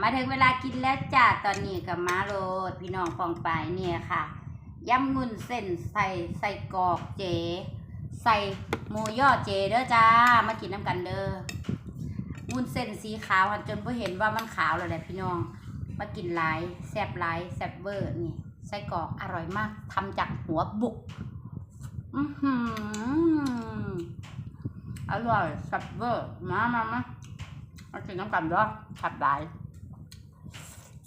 มาถึงเวลากินแล้วจ้าตอนนี้กับมาโรดพี่น้องฟองไปายเนี่ยค่ะยำงุ่นเส้นใส่ใส่กอกเจ ใส่หมูย่อเจเด้อจ้ามากินน้ำกันเด้องุ่นเส้นสีขาวจนเ่เห็นว่ามันขาวแล้วแหละพี่น้อง มากินหลายแซ่บหลายแซ่บเบอร์นี่ไส้กรอกอร่อยมากทำจากหัวบุกอือหืออร่อยแซ่บเบอร์มามามามากินน้ำกันเด้อขับหลาย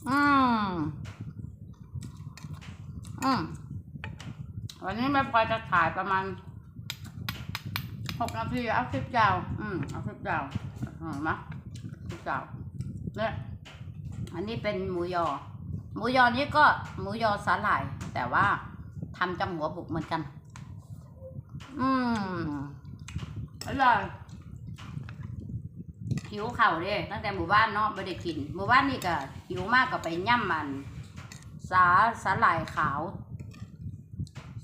อืมอืมวันนี้แม่พลอยจะถ่ายประมาณหกนาทีเอาคลิปยาว อืมเอาคลิปยาวเห็นไหมคลิปยาวเนี่ยอันนี้เป็นหมูยอ หมูยอนี้ก็หมูยอสาหร่าย แต่ว่าทำจากหัวบุกเหมือนกัน อืมอร่อย หิวเข่าวเด้ตั้งแต่หมู่บ้านเนาะไม่ได้กินหมู่บ้านนี่ก็หิวมากก็ไปย่ำมัน สาสาหร่ายขาว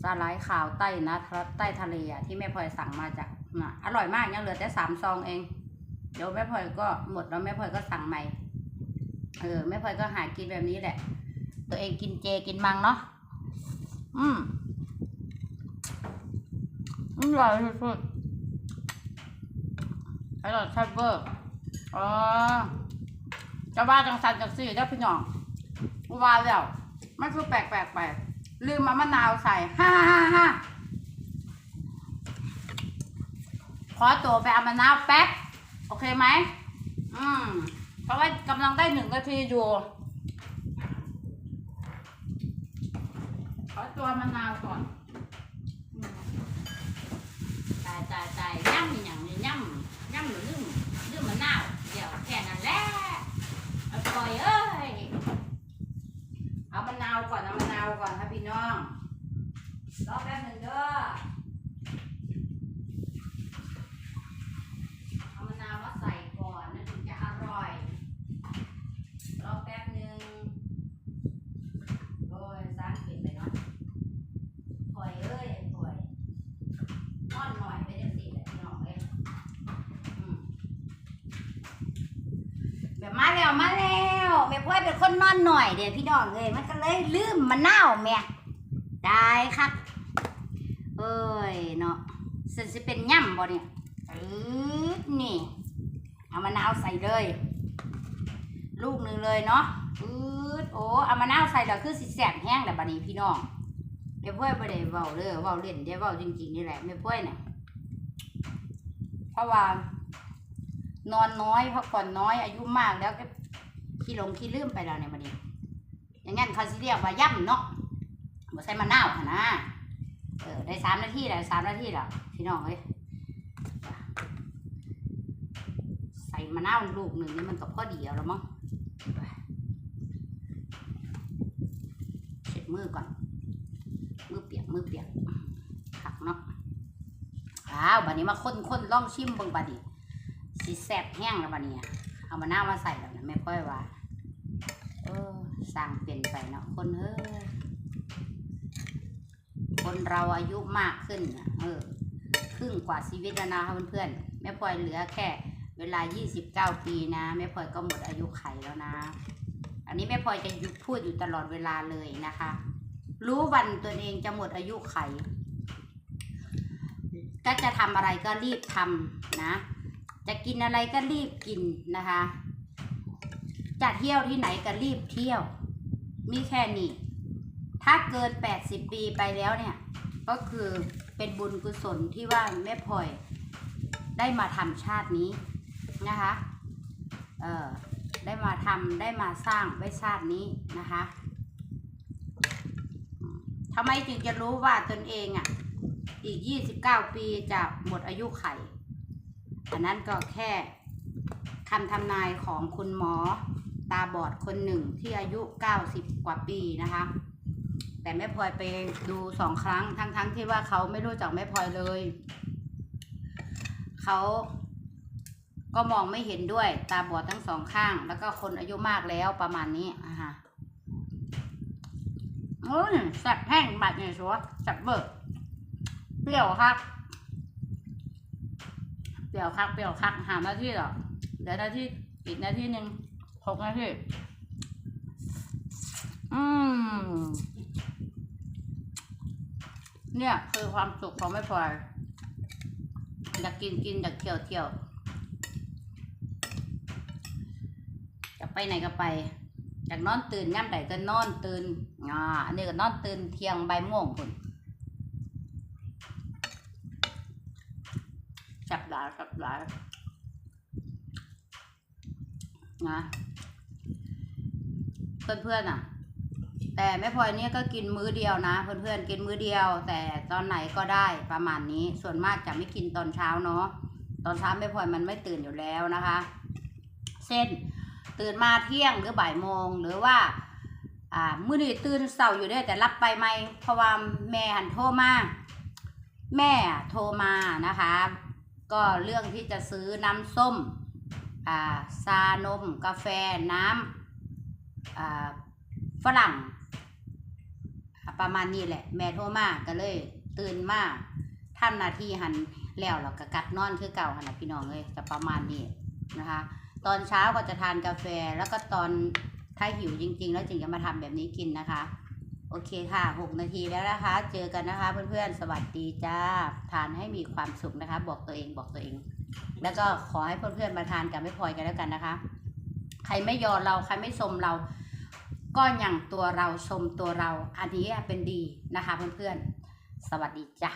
สาหร่ายขาวใต้นะใต้ทะเลอะที่แม่พลอยสั่งมาจากน่ะอร่อยมากยังเหลือแต่สามซองเอง เดี๋ยวแม่พลอยก็หมดแล้วแม่พลอยก็สั่งใหม่เออแม่พลอยก็หากินแบบนี้แหละ ตัวเองกินเจกินมังเนาะอืมอร่อยสุดๆอร่อยแซ่บเวอร์ อ๋อจะว่าจังสันจังสี่ได้อพี่น้องว่าแล้วมันคือแปลกแปลกแปลกลืมมามะนาวใส่ฮ่าฮ่าฮ่าขอตัวไปเอามะนาวแป๊บโอเคไหมอืมเพราะว่ากำลังได้หนึ่งนาทีอยู่ขอตัวมะนาวก่อนตายตายตายย่ำอย่างนี้ย่ำย่ำหรือลืมลืมมะนาว เดี๋ยวแค่นั้นแหละ เอาปล่อยเอ้ย เอามะนาวก่อนเอามะนาวก่อนครับพี่น้อง รอแป๊บหนึ่งเด้อ เอามะนาวมาใส่ก่อนนะถึงจะอร่อย รอแป๊บหนึ่งโอ้ยสร้างเผ็ดไปเนาะถอยเอ้ยไอ้ถอยนอนหน่อยไปจังสิแหละพี่น้องเอ้ยอืมแบบมาแล้วมาแล้ว แม่พ่อยเป็นคนนอนหน่อยเดี๋ยวพี่น้องเอ้ยมันก็เลยลืมมะนาวแม่ได้ครับเอ้ยเนาะสิสิเป็นย่ำบ่เนี่ยอืดนี่ เอามะนาวใส่เลย ลูกหนึ่งเลยเนาะอืดโอ้เอามะนาวใส่แล้วคือสิแสบแห้งแต่บัดนี้พี่น้องเดี๋ยวพ่อยไปได้เว้าเด้อเว้าเล่นเดี๋ยวเว้าจริงๆนี่แหละไม่พ่อยเนี่ยเพราะว่านอนน้อยพักผ่อนน้อยอายุมากแล้วก็ ขี้หลงขี้ลืมไปแล้วเนี่ยบัดนี้อย่างงั้นเขาสิเรียกว่าย่ำเนาะบ่ใส่มะนาวนนะเออได้สามนาทีแล้วสามนาทีแล้วพี่น้องเอ้ยใส่มะนาวลูกหนึ่งนี่มันก็พอดีแล้วมั้งเช็ดมือก่อน มือเปียกมือเปียกขักเนาะอ้าวบัดนี้มาค้นค้นลองชิมเบิ่งบัดนี้สิแซ่บแห้งแล้วบัดนี้ เอามะนาวมาใส่แล้วนะแม่ก้อยว่าเออสร้างเปลี่ยนไปเนาะคนเฮ้ยคนเราอายุมากขึ้นเออครึ่งกว่าชีวิตแล้วนะคะเพื่อนๆแม่พลอยเหลือแค่ เวลา 29 ปีนะแม่พลอยก็หมดอายุไขแล้วนะ อันนี้แม่พลอยจะยุพูดอยู่ตลอดเวลาเลยนะคะ รู้วันตัวเองจะหมดอายุไข ก็จะทำอะไรก็รีบทำนะ กินอะไรก็รีบกินนะคะ จะเที่ยวที่ไหนก็รีบเที่ยว มีแค่นี้ ถ้าเกิน 80 ปีไปแล้วเนี่ย ก็คือเป็นบุญกุศลที่ว่าแม่พลอยได้มาทำชาตินี้นะคะ เออได้มาทำได้มาสร้างไว้ชาตินี้นะคะทำไมจึงจะรู้ว่าตนเองอะ อีก 29 ปีจะหมดอายุไข อันนั้นก็แค่คำทำนายของคุณหมอตาบอดคนหนึ่งที่อายุ 90 กว่าปีนะคะ แต่แม่พลอยไปดูสองครั้งทั้งๆทที่ว่าเขาไม่รู้จักแม่พลอยเลย เขาก็มองไม่เห็นด้วยตาบอดทั้งสองข้าง แล้วก็คนอายุมากแล้วประมาณนี้อะฮะอ้ยแซ่บแห้งบัดเนี่ยชัวแซ่บเบิร์เปรี้ยวครับ เปรี้ยวคักเปรี้ยวคักหานาทีเหรอเดี๋ยวนาทีอีกนาทีหนึ่งหกนาทีอืมเนี่ยคือความสุขของไม่พลอยอยากกินกินอยากเที่ยวเที่ยวจะไปไหนก็ไปอยากนอนตื่นย่ำใดก็นอนตื่นอ่าอันนี้ก็นอนตื่นเที่ยงใบม่วงคุณ จับหลายจับหลายนะเพื่อนๆอะ แต่แม่พลอยเนี่ยก็กินมื้อเดียวนะ เพื่อนๆกินมื้อเดียว แต่ตอนไหนก็ได้ประมาณนี้ ส่วนมากจะไม่กินตอนเช้าเนาะตอนเช้าแม่พลอยมันไม่ตื่นอยู่แล้วนะคะเช่นตื่นมาเที่ยงหรือบ่ายโมงหรือว่าอ่ามื้อนี้ตื่นเสาร์อยู่เด้แต่รับไปไหมเพราะว่าแม่หันโทรมาแม่โทรมานะคะ ก็เรื่องที่จะซื้อน้ำส้มอ่าซานม กาแฟน้ำอ่าฝรั่ง ประมาณนี้แหละ แม่โทรมาก็เลย ตื่นมาทำหน้าที่หันแล้วเราก็กลับนอนคือเก่าหันนะพี่น้องเลยจะประมาณนี้นะคะ ตอนเช้าก็จะทานกาแฟแล้วก็ตอนถ้าหิวจริง ๆ แล้วจึงจะมาทำแบบนี้กินนะคะ โอเคค่ะหกนาทีแล้วนะคะ เจอกันนะคะเพื่อนๆ สวัสดีจ้า ทานให้มีความสุขนะคะ บอกตัวเองบอกตัวเอง แล้วก็ขอให้เพื่อนๆ มาทานกับไม่พลอยกันแล้วกันนะคะ ใครไม่ยอมเราใครไม่ชมเรา ก็อย่างตัวเราชมตัวเรา อันนี้เป็นดีนะคะเพื่อนๆ สวัสดีจ้า